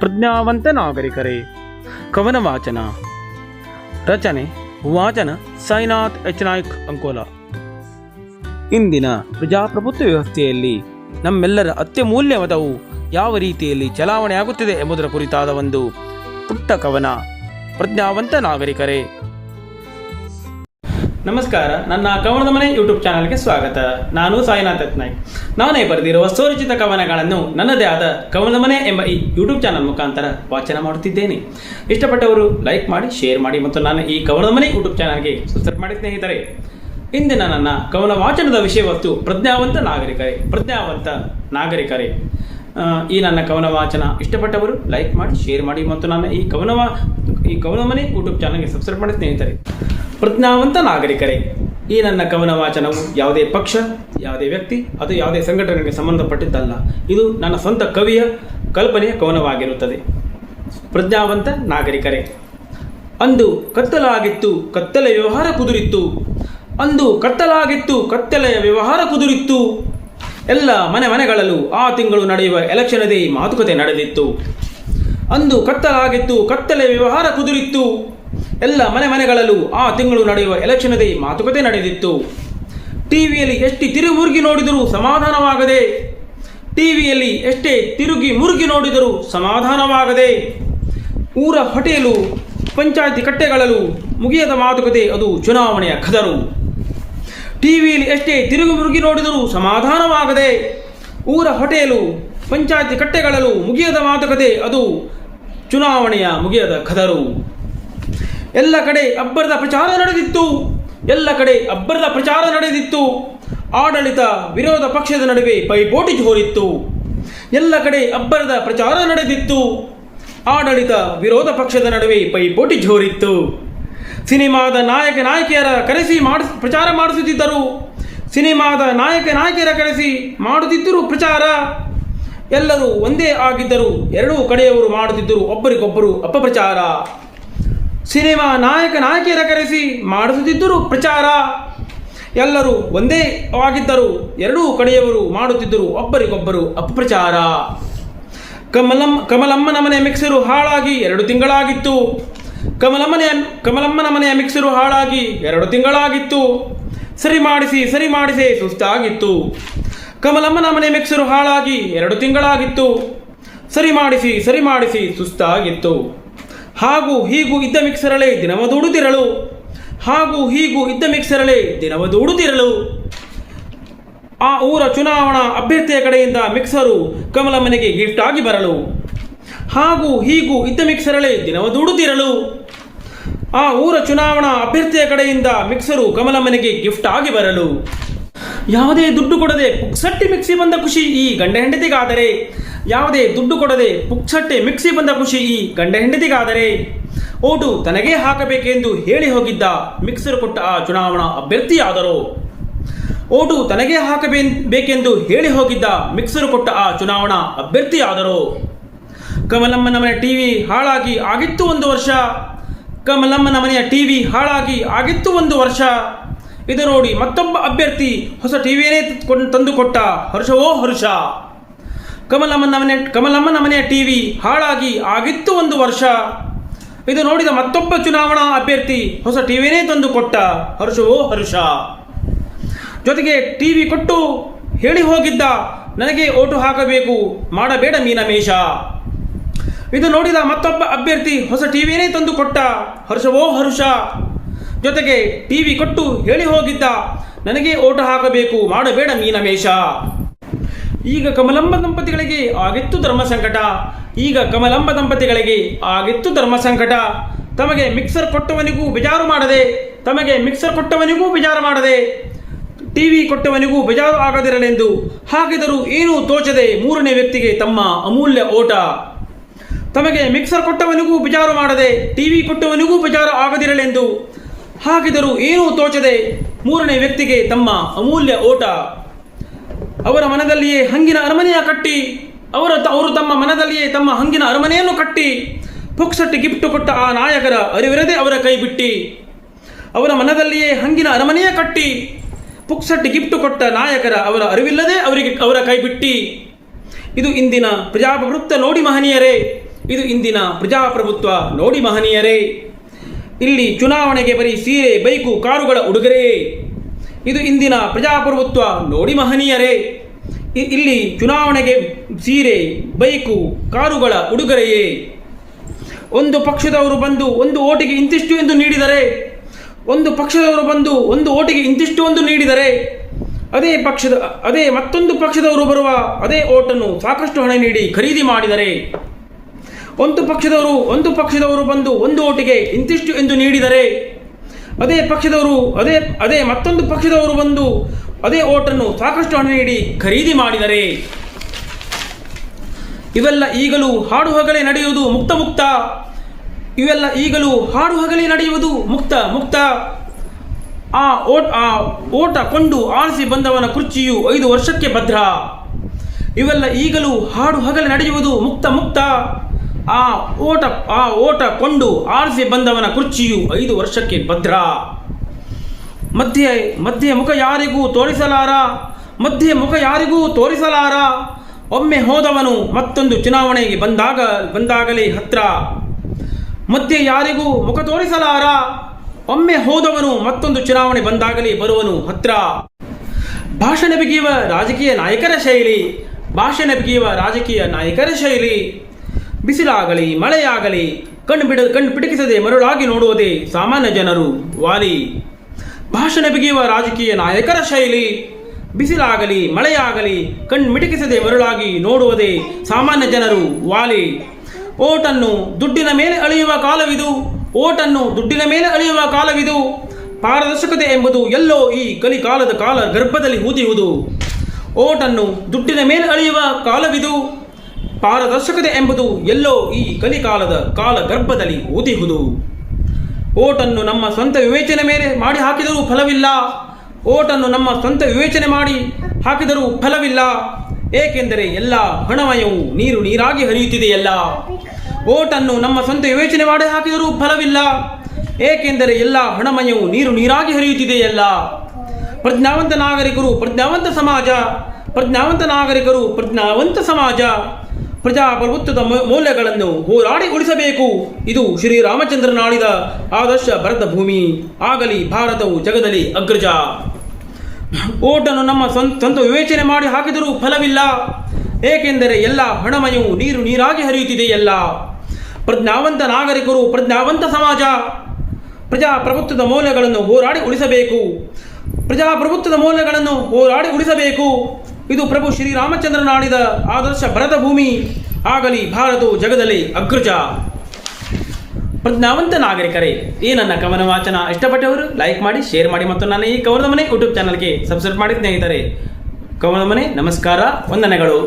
ಪ್ರಜ್ಞಾವಂತ ನಾಗರಿಕರೇ. ಕವನ ವಾಚನ ರಚನೆ, ವಾಚನ, ಸಾಯಿನಾಥ್ ಎಚ್ ನಾಯ್ಕ್ ಅಂಕೋಲ. ಇಂದಿನ ಪ್ರಜಾಪ್ರಭುತ್ವ ವ್ಯವಸ್ಥೆಯಲ್ಲಿ ನಮ್ಮೆಲ್ಲರ ಅತ್ಯಮೂಲ್ಯವಾದವು ಯಾವ ರೀತಿಯಲ್ಲಿ ಚಲಾವಣೆಯಾಗುತ್ತಿದೆ ಎಂಬುದರ ಕುರಿತಾದ ಒಂದು ಪುಟ್ಟ ಕವನ. ಪ್ರಜ್ಞಾವಂತ ನಾಗರಿಕರೇ. ನಮಸ್ಕಾರ, ನನ್ನ ಕವನದ ಮನೆ ಯೂಟ್ಯೂಬ್ ಚಾನಲ್ಗೆ ಸ್ವಾಗತ. ನಾನು ಸಾಯಿನಾಥ್ ನಾಯ್ಕ್ ನಾನೇ ಬರೆದಿರುವ ಸ್ವರಚಿತ ಕವನಗಳನ್ನು ನನ್ನದೇ ಆದ ಕವನದ ಮನೆ ಎಂಬ ಈ ಯೂಟ್ಯೂಬ್ ಚಾನಲ್ ಮುಖಾಂತರ ವಾಚನ ಮಾಡುತ್ತಿದ್ದೇನೆ. ಇಷ್ಟಪಟ್ಟವರು ಲೈಕ್ ಮಾಡಿ, ಶೇರ್ ಮಾಡಿ ಮತ್ತು ನಾನು ಈ ಕವನದ ಮನೆ ಯೂಟ್ಯೂಬ್ ಚಾನಲ್ಗೆ ಸಬ್ಸ್ಕ್ರೈಬ್ ಮಾಡಿ ಸ್ನೇಹಿತರೆ. ಇಂದಿನ ನನ್ನ ಕವನ ವಾಚನದ ವಿಷಯ ವಸ್ತು ಪ್ರಜ್ಞಾವಂತ ನಾಗರಿಕರೇ ಪ್ರಜ್ಞಾವಂತ ನಾಗರಿಕರೇ. ಈ ನನ್ನ ಕವನ ವಾಚನ ಇಷ್ಟಪಟ್ಟವರು ಲೈಕ್ ಮಾಡಿ, ಶೇರ್ ಮಾಡಿ ಮತ್ತು ನನ್ನ ಈ ಕವನ ಈ ಕವನ ಮನೆ ಯೂಟ್ಯೂಬ್ ಚಾನಲ್ಗೆ ಸಬ್ಸ್ಕ್ರೈಬ್ ಮಾಡಿ ಸ್ನೇಹಿತರೆ. ಪ್ರಜ್ಞಾವಂತ ನಾಗರಿಕರೇ, ಈ ನನ್ನ ಕವನ ವಾಚನವು ಯಾವುದೇ ಪಕ್ಷ, ಯಾವುದೇ ವ್ಯಕ್ತಿ ಅದು ಯಾವುದೇ ಸಂಘಟನೆಗೆ ಸಂಬಂಧಪಟ್ಟಿದ್ದಲ್ಲ. ಇದು ನನ್ನ ಸ್ವಂತ ಕವಿಯ ಕಲ್ಪನೆಯ ಕವನವಾಗಿರುತ್ತದೆ. ಪ್ರಜ್ಞಾವಂತ ನಾಗರಿಕರೇ, ಅಂದು ಕತ್ತಲಾಗಿತ್ತು ಕತ್ತಲೆ ವ್ಯವಹಾರ ಕುದುರಿತ್ತು. ಅಂದು ಕತ್ತಲಾಗಿತ್ತು ಕತ್ತಲೆಯ ವ್ಯವಹಾರ ಕುದುರಿತ್ತು. ಎಲ್ಲ ಮನೆ ಮನೆಗಳಲ್ಲೂ ಆ ತಿಂಗಳು ನಡೆಯುವ ಎಲೆಕ್ಷನದೇ ಮಾತುಕತೆ ನಡೆದಿತ್ತು. ಅಂದು ಕತ್ತಲಾಗಿತ್ತು, ಕತ್ತಲೆ ವ್ಯವಹಾರ ಕುದುರಿತ್ತು. ಎಲ್ಲ ಮನೆ ಮನೆಗಳಲ್ಲೂ ಆ ತಿಂಗಳು ನಡೆಯುವ ಎಲೆಕ್ಷನದೇ ಮಾತುಕತೆ ನಡೆದಿತ್ತು. ಟಿವಿಯಲ್ಲಿ ಎಷ್ಟೇ ತಿರುಮುರುಗಿ ನೋಡಿದರೂ ಸಮಾಧಾನವಾಗದೆ, ಟಿವಿಯಲ್ಲಿ ಎಷ್ಟೇ ತಿರುಗಿ ಮುರುಗಿ ನೋಡಿದರೂ ಸಮಾಧಾನವಾಗದೆ. ಊರ ಹೊಟೇಲು, ಪಂಚಾಯತಿ ಕಟ್ಟೆಗಳಲ್ಲೂ ಮುಗಿಯದ ಮಾತುಕತೆ, ಅದು ಚುನಾವಣೆಯ ಖದರು ಟಿವಿಯಲ್ಲಿ ಎಷ್ಟೇ ತಿರುಗಿ ಮುರುಗಿ ನೋಡಿದರೂ ಸಮಾಧಾನವಾಗದೆ, ಊರ ಹೊಟೇಲು, ಪಂಚಾಯತಿ ಕಟ್ಟೆಗಳಲ್ಲೂ ಮುಗಿಯದ ಮಾತುಕತೆ, ಅದು ಚುನಾವಣೆಯ ಮುಗಿಯದ ಖದರು ಎಲ್ಲ ಕಡೆ ಅಬ್ಬರದ ಪ್ರಚಾರ ನಡೆದಿತ್ತು. ಎಲ್ಲ ಕಡೆ ಅಬ್ಬರದ ಪ್ರಚಾರ ನಡೆದಿತ್ತು. ಆಡಳಿತ ವಿರೋಧ ಪಕ್ಷದ ನಡುವೆ ಪೈಪೋಟಿ ಜೋರಿತ್ತು. ಎಲ್ಲ ಕಡೆ ಅಬ್ಬರದ ಪ್ರಚಾರ ನಡೆದಿತ್ತು. ಆಡಳಿತ ವಿರೋಧ ಪಕ್ಷದ ನಡುವೆ ಪೈಪೋಟಿ ಜೋರಿತ್ತು. ಸಿನಿಮಾದ ನಾಯಕ ನಾಯಕಿಯರ ಕರೆಸಿ ಮಾಡಿಸ್ ಪ್ರಚಾರ ಮಾಡಿಸುತ್ತಿದ್ದರು. ಸಿನಿಮಾದ ನಾಯಕ ನಾಯಕಿಯರ ಕರೆಸಿ ಮಾಡುತ್ತಿದ್ದರು ಪ್ರಚಾರ. ಎಲ್ಲರೂ ಒಂದೇ ಆಗಿದ್ದರು ಎರಡೂ ಕಡೆಯವರು ಮಾಡುತ್ತಿದ್ದರು. ಒಬ್ಬರಿಗೊಬ್ಬರು ಅಪಪ್ರಚಾರ. ಸಿನಿಮಾ ನಾಯಕ ನಾಯಕಿಯರ ಕರೆಸಿ ಮಾಡಿಸುತ್ತಿದ್ದರು ಪ್ರಚಾರ. ಎಲ್ಲರೂ ಒಂದೇ ಆಗಿದ್ದರು ಎರಡೂ ಕಡೆಯವರು ಮಾಡುತ್ತಿದ್ದರು, ಒಬ್ಬರಿಗೊಬ್ಬರು ಅಪಪ್ರಚಾರ. ಕಮಲಂ, ಕಮಲಮ್ಮನ ಮನೆಯ ಮಿಕ್ಸರು ಹಾಳಾಗಿ ಎರಡು ತಿಂಗಳಾಗಿತ್ತು. ಕಮಲಮ್ಮನ ಕಮಲಮ್ಮನ ಮನೆಯ ಮಿಕ್ಸರು ಹಾಳಾಗಿ ಎರಡು ತಿಂಗಳಾಗಿತ್ತು. ಸರಿ ಮಾಡಿಸಿ ಸರಿ ಮಾಡಿಸಿ ಸುಸ್ತಾಗಿತ್ತು. ಕಮಲಮ್ಮನ ಮನೆ ಮಿಕ್ಸರು ಹಾಳಾಗಿ ಎರಡು ತಿಂಗಳಾಗಿತ್ತು. ಸರಿ ಮಾಡಿಸಿ ಸರಿ ಮಾಡಿಸಿ, ಸುಸ್ತಾಗಿತ್ತು. ಹಾಗೂ ಹೀಗೂ ಇದ್ದ ಮಿಕ್ಸರಳೆ ದಿನವದೂಡುತ್ತಿರಳು ಹಾಗೂ ಹೀಗೂ ಇದ್ದ ಮಿಕ್ಸರಳೆ ದಿನವದೂಡುತ್ತಿರಳು ಆ ಊರ ಚುನಾವಣಾ ಅಭ್ಯರ್ಥಿಯ ಕಡೆಯಿಂದ ಮಿಕ್ಸರು ಕಮಲಮ್ಮನಿಗೆ ಗಿಫ್ಟ್ ಆಗಿ ಬರಲು. ಹಾಗೂ ಹೀಗೂ ಇದ್ದ ಮಿಕ್ಸರಳೆ ದಿನವದೂಡುತ್ತಿರಲು ಆ ಊರ ಚುನಾವಣಾ ಅಭ್ಯರ್ಥಿಯ ಕಡೆಯಿಂದ ಮಿಕ್ಸರು ಕಮಲಮ್ಮನಿಗೆ ಗಿಫ್ಟ್ ಆಗಿ ಬರಲು. ಯಾವುದೇ ದುಡ್ಡು ಕೊಡದೆ ಪುಕ್ಸಟ್ಟಿ ಮಿಕ್ಸಿ ಬಂದ ಖುಷಿ ಈ ಗಂಡ ಹೆಂಡತಿಗಾದರೆ. ಯಾವುದೇ ದುಡ್ಡು ಕೊಡದೆ ಪುಕ್ಸಟ್ಟೆ ಮಿಕ್ಸಿ ಬಂದ ಖುಷಿ ಈ ಗಂಡ ಹೆಂಡತಿಗಾದರೆ. ಓಟು ತನಗೇ ಹಾಕಬೇಕೆಂದು ಹೇಳಿ ಹೋಗಿದ್ದ ಮಿಕ್ಸರ್ ಕೊಟ್ಟ ಆ ಚುನಾವಣಾ ಅಭ್ಯರ್ಥಿಯಾದರು. ಓಟು ತನಗೇ ಹಾಕಬೇ ಬೇಕೆಂದು ಹೇಳಿ ಹೋಗಿದ್ದ ಮಿಕ್ಸರ್ ಕೊಟ್ಟ ಆ ಚುನಾವಣಾ ಅಭ್ಯರ್ಥಿಯಾದರು. ಕಮಲಮ್ಮನ ಮನೆ ಟಿವಿ ಹಾಳಾಗಿ ಆಗಿತ್ತು ಒಂದು ವರ್ಷ. ಕಮಲಮ್ಮನ ಮನೆಯ ಟಿವಿ ಹಾಳಾಗಿ ಆಗಿತ್ತು ಒಂದು ವರ್ಷ. ಇದು ನೋಡಿ ಮತ್ತೊಬ್ಬ ಅಭ್ಯರ್ಥಿ ಹೊಸ ಟಿವಿಯೇ ತಂದು ಕೊಟ್ಟ ಹರ್ಷವೋ ಹರ್ಷ. ಕಮಲಮ್ಮನ ಮನೆ ಕಮಲಮ್ಮನ ಮನೆಯ ಟಿವಿ ಹಾಳಾಗಿ ಆಗಿತ್ತು ಒಂದು ವರ್ಷ. ಇದು ನೋಡಿದ ಮತ್ತೊಬ್ಬ ಚುನಾವಣಾ ಅಭ್ಯರ್ಥಿ ಹೊಸ ಟಿವಿಯೇ ತಂದು ಕೊಟ್ಟ ಹರ್ಷವೋ ಹರ್ಷ. ಜೊತೆಗೆ ಟಿವಿ ಕೊಟ್ಟು ಹೇಳಿ ಹೋಗಿದ್ದ ನನಗೆ ಓಟು ಹಾಕಬೇಕು, ಮಾಡಬೇಡ ಮೀನಮೇಷ. ಇದು ನೋಡಿದ ಮತ್ತೊಬ್ಬ ಅಭ್ಯರ್ಥಿ ಹೊಸ ಟಿವಿಯೇ ತಂದು ಕೊಟ್ಟ ಹರ್ಷವೋ ಹರ್ಷ. ಜೊತೆಗೆ ಟಿವಿ ಕೊಟ್ಟು ಹೇಳಿ ಹೋಗಿದ್ದ, ನನಗೆ ಓಟ ಹಾಕಬೇಕು, ಮಾಡಬೇಡ ಮೀನಮೇಷ. ಈಗ ಕಮಲಂಬ ದಂಪತಿಗಳಿಗೆ ಆಗಿತ್ತು ಧರ್ಮ ಸಂಕಟ. ಈಗ ಕಮಲಂಬ ದಂಪತಿಗಳಿಗೆ ಆಗಿತ್ತು ಧರ್ಮ ಸಂಕಟ. ತಮಗೆ ಮಿಕ್ಸರ್ ಕೊಟ್ಟವನಿಗೂ ಬೇಜಾರು ಮಾಡದೆ, ತಮಗೆ ಮಿಕ್ಸರ್ ಕೊಟ್ಟವನಿಗೂ ಬೇಜಾರು ಮಾಡದೆ, ಟಿವಿ ಕೊಟ್ಟವನಿಗೂ ಬೇಜಾರು ಆಗದಿರಲೆಂದು ಹಾಕಿದರೂ ಏನೂ ತೋಚದೆ ಮೂರನೇ ವ್ಯಕ್ತಿಗೆ ತಮ್ಮ ಅಮೂಲ್ಯ ಓಟ. ತಮಗೆ ಮಿಕ್ಸರ್ ಕೊಟ್ಟವನಿಗೂ ಬೇಜಾರು ಮಾಡದೆ, ಟಿವಿ ಕೊಟ್ಟವನಿಗೂ ಬೇಜಾರು ಆಗದಿರಲೆಂದು ಹಾಕಿದರೂ ಏನೂ ತೋಚದೆ ಮೂರನೇ ವ್ಯಕ್ತಿಗೆ ತಮ್ಮ ಅಮೂಲ್ಯ ಓಟ. ಅವರ ಮನದಲ್ಲಿಯೇ ಹಂಗಿನ ಅರಮನೆಯ ಕಟ್ಟಿ, ಅವರ ಅವರು ತಮ್ಮ ಮನದಲ್ಲಿಯೇ ತಮ್ಮ ಹಂಗಿನ ಅರಮನೆಯನ್ನು ಕಟ್ಟಿ, ಪುಕ್ಸಟ್ಟಿ ಗಿಫ್ಟ್ ಕೊಟ್ಟ ಆ ನಾಯಕರ ಅರಿವಿರದೆ ಅವರ ಕೈ ಬಿಟ್ಟಿ. ಅವರ ಮನದಲ್ಲಿಯೇ ಹಂಗಿನ ಅರಮನೆಯ ಕಟ್ಟಿ, ಪುಕ್ಸಟ್ಟಿ ಗಿಫ್ಟ್ ಕೊಟ್ಟ ನಾಯಕರ ಅವರ ಅರಿವಿಲ್ಲದೆ ಅವರಿಗೆ, ಅವರ ಕೈ ಬಿಟ್ಟಿ. ಇದು ಇಂದಿನ ಪ್ರಜಾಪ್ರಭುತ್ವ ನೋಡಿ ಮಹನೀಯರೇ, ಇದು ಇಂದಿನ ಪ್ರಜಾಪ್ರಭುತ್ವ ನೋಡಿ ಮಹನೀಯರೇ. ಇಲ್ಲಿ ಚುನಾವಣೆಗೆ ಬರೀ ಸೀರೆ, ಬೈಕು, ಕಾರುಗಳ ಉಡುಗೊರೆ. ಇದು ಇಂದಿನ ಪ್ರಜಾಪ್ರಭುತ್ವ ನೋಡಿ ಮಹನೀಯರೇ. ಇಲ್ಲಿ ಚುನಾವಣೆಗೆ ಸೀರೆ, ಬೈಕು, ಕಾರುಗಳ ಉಡುಗೊರೆಯೇ. ಒಂದು ಪಕ್ಷದವರು ಬಂದು ಒಂದು ಓಟಿಗೆ ಇಂತಿಷ್ಟು ಎಂದು ನೀಡಿದರೆ, ಒಂದು ಪಕ್ಷದವರು ಬಂದು ಒಂದು ಓಟಿಗೆ ಇಂತಿಷ್ಟು ಒಂದು ನೀಡಿದರೆ, ಅದೇ ಪಕ್ಷದ, ಅದೇ ಮತ್ತೊಂದು ಪಕ್ಷದವರು ಬರುವ ಅದೇ ಓಟನ್ನು ಸಾಕಷ್ಟು ಹಣ ನೀಡಿ ಖರೀದಿ ಮಾಡಿದರೆ. ಒಂದು ಪಕ್ಷದವರು ಒಂದು ಪಕ್ಷದವರು ಬಂದು ಒಂದು ಓಟಿಗೆ ಇಂತಿಷ್ಟು ಎಂದು ನೀಡಿದರೆ ಅದೇ ಪಕ್ಷದವರು, ಅದೇ ಅದೇ ಮತ್ತೊಂದು ಪಕ್ಷದವರು ಬಂದು ಅದೇ ಓಟನ್ನು ಸಾಕಷ್ಟು ಹಣ ನೀಡಿ ಖರೀದಿ ಮಾಡಿದರೆ. ಇವೆಲ್ಲ ಈಗಲೂ ಹಾಡು ಹಗಲೇ ನಡೆಯುವುದು ಮುಕ್ತ ಮುಕ್ತ. ಇವೆಲ್ಲ ಈಗಲೂ ಹಾಡು ಹಗಲೇ ನಡೆಯುವುದು ಮುಕ್ತ ಮುಕ್ತ. ಆ ಓಟ್, ಆ ಓಟ ಕೊಂಡು ಆರಿಸಿ ಬಂದವನ ಕುರ್ಚಿಯು ಐದು ವರ್ಷಕ್ಕೆ ಭದ್ರ. ಇವೆಲ್ಲ ಈಗಲೂ ಹಾಡು ಹಗಲೇ ನಡೆಯುವುದು ಮುಕ್ತ ಮುಕ್ತ. ಆ ಓಟ ಆ ಓಟ ಕೊಂಡು ಆರಿಸಿ ಬಂದವನ ಕುರ್ಚಿಯು ಐದು ವರ್ಷಕ್ಕೆ ಭದ್ರ. ಮಧ್ಯೆ ಮಧ್ಯೆ ಮುಖ ಯಾರಿಗೂ ತೋರಿಸಲಾರ? ಮಧ್ಯೆ ಮುಖ ಯಾರಿಗೂ ತೋರಿಸಲಾರ? ಒಮ್ಮೆ ಹೋದವನು ಮತ್ತೊಂದು ಚುನಾವಣೆಗೆ ಬಂದಾಗ, ಬಂದಾಗಲೇ ಹತ್ರ. ಮಧ್ಯೆ ಯಾರಿಗೂ ಮುಖ ತೋರಿಸಲಾರ? ಒಮ್ಮೆ ಹೋದವನು ಮತ್ತೊಂದು ಚುನಾವಣೆ ಬಂದಾಗಲೇ ಬರುವನು ಹತ್ರ. ಭಾಷಣ ಬಿಗಿಯುವ ರಾಜಕೀಯ ನಾಯಕರ ಶೈಲಿ. ಭಾಷಣ ಬಿಗಿಯುವ ರಾಜಕೀಯ ನಾಯಕರ ಶೈಲಿ. ಬಿಸಿಲಾಗಲಿ, ಮಳೆಯಾಗಲಿ, ಕಣ್ಣು ಬಿಡ, ಕಣ್ಣು ಪಿಟಕಿಸದೆ ಮರುಳಾಗಿ ನೋಡುವುದೇ ಸಾಮಾನ್ಯ ಜನರು ವಾಲಿ. ಭಾಷಣ ಬಿಗಿಯುವ ರಾಜಕೀಯ ನಾಯಕರ ಶೈಲಿ. ಬಿಸಿಲಾಗಲಿ, ಮಳೆಯಾಗಲಿ, ಕಣ್ಣು ಮಿಟಕಿಸದೆ ಮರುಳಾಗಿ ನೋಡುವುದೇ ಸಾಮಾನ್ಯ ಜನರು ವಾಲಿ. ಓಟನ್ನು ದುಡ್ಡಿನ ಮೇಲೆ ಅಳೆಯುವ ಕಾಲವಿದು. ಓಟನ್ನು ದುಡ್ಡಿನ ಮೇಲೆ ಅಳೆಯುವ ಕಾಲವಿದು. ಪಾರದರ್ಶಕತೆ ಎಂಬುದು ಎಲ್ಲೋ ಈ ಕಲಿಕಾಲದ ಕಾಲ ಗರ್ಭದಲ್ಲಿ ಊದಿಯುವುದು. ಓಟನ್ನು ದುಡ್ಡಿನ ಮೇಲೆ ಅಳೆಯುವ ಕಾಲವಿದು. ಪಾರದರ್ಶಕತೆ ಎಂಬುದು ಎಲ್ಲೋ ಈ ಕಲಿಕಾಲದ ಕಾಲ ಗರ್ಭದಲ್ಲಿ ಊದಿಹುದು ಓಟನ್ನು ನಮ್ಮ ಸ್ವಂತ ವಿವೇಚನೆ ಮೇಲೆ ಮಾಡಿ ಹಾಕಿದರೂ ಫಲವಿಲ್ಲ. ಓಟನ್ನು ನಮ್ಮ ಸ್ವಂತ ವಿವೇಚನೆ ಮಾಡಿ ಹಾಕಿದರೂ ಫಲವಿಲ್ಲ. ಏಕೆಂದರೆ ಎಲ್ಲ ಹಣಮಯವು ನೀರು ನೀರಾಗಿ ಹರಿಯುತ್ತಿದೆಯಲ್ಲ. ಓಟನ್ನು ನಮ್ಮ ಸ್ವಂತ ವಿವೇಚನೆ ಮಾಡಿ ಹಾಕಿದರೂ ಫಲವಿಲ್ಲ. ಏಕೆಂದರೆ ಎಲ್ಲ ಹಣಮಯವು ನೀರು ನೀರಾಗಿ ಹರಿಯುತ್ತಿದೆಯಲ್ಲ. ಪ್ರಜ್ಞಾವಂತ ನಾಗರಿಕರು ಪ್ರಜ್ಞಾವಂತ ಸಮಾಜ. ಪ್ರಜ್ಞಾವಂತ ನಾಗರಿಕರು ಪ್ರಜ್ಞಾವಂತ ಸಮಾಜ. ಪ್ರಜಾಪ್ರಭುತ್ವದ ಮೌಲ್ಯಗಳನ್ನು ಹೋರಾಡಿ ಉಳಿಸಬೇಕು ಇದು ಶ್ರೀರಾಮಚಂದ್ರನಾಡಿದ ಆದರ್ಶ ಭರತ ಭೂಮಿ ಆಗಲಿ ಭಾರತವು ಜಗದಲ್ಲಿ ಅಗ್ರಜ. ಓಟನ್ನು ನಮ್ಮ ಸ್ವಂತ ವಿವೇಚನೆ ಮಾಡಿ ಹಾಕಿದರೂ ಫಲವಿಲ್ಲ. ಏಕೆಂದರೆ ಎಲ್ಲ ಹಣಮಯವು ನೀರು ನೀರಾಗಿ ಹರಿಯುತ್ತಿದೆ ಎಲ್ಲ ಪ್ರಜ್ಞಾವಂತ ನಾಗರಿಕರು ಪ್ರಜ್ಞಾವಂತ ಸಮಾಜ. ಪ್ರಜಾಪ್ರಭುತ್ವದ ಮೌಲ್ಯಗಳನ್ನು ಹೋರಾಡಿ ಉಳಿಸಬೇಕು ಪ್ರಜಾಪ್ರಭುತ್ವದ ಮೌಲ್ಯಗಳನ್ನು ಹೋರಾಡಿ ಉಳಿಸಬೇಕು ಇದು ಪ್ರಭು ಶ್ರೀರಾಮಚಂದ್ರನಾಡಿದ ಆದರ್ಶ ಭರತ ಭೂಮಿ ಆಗಲಿ ಭಾರತವು ಜಗದಲ್ಲಿ ಅಗ್ರಜ. ಪ್ರಜ್ಞಾವಂತ ನಾಗರಿಕರೇ, ಈ ನನ್ನ ಕವನ ವಾಚನ ಇಷ್ಟಪಟ್ಟವರು ಲೈಕ್ ಮಾಡಿ ಶೇರ್ ಮಾಡಿ ಮತ್ತು ನನ್ನ ಈ ಕವನದ ಮನೆ ಯೂಟ್ಯೂಬ್ ಚಾನಲ್ಗೆ ಸಬ್ಸ್ಕ್ರೈಬ್ ಮಾಡಿ ಸ್ನೇಹಿತರೆ. ಕವನದ ಮನೆ, ನಮಸ್ಕಾರ, ವಂದನೆಗಳು.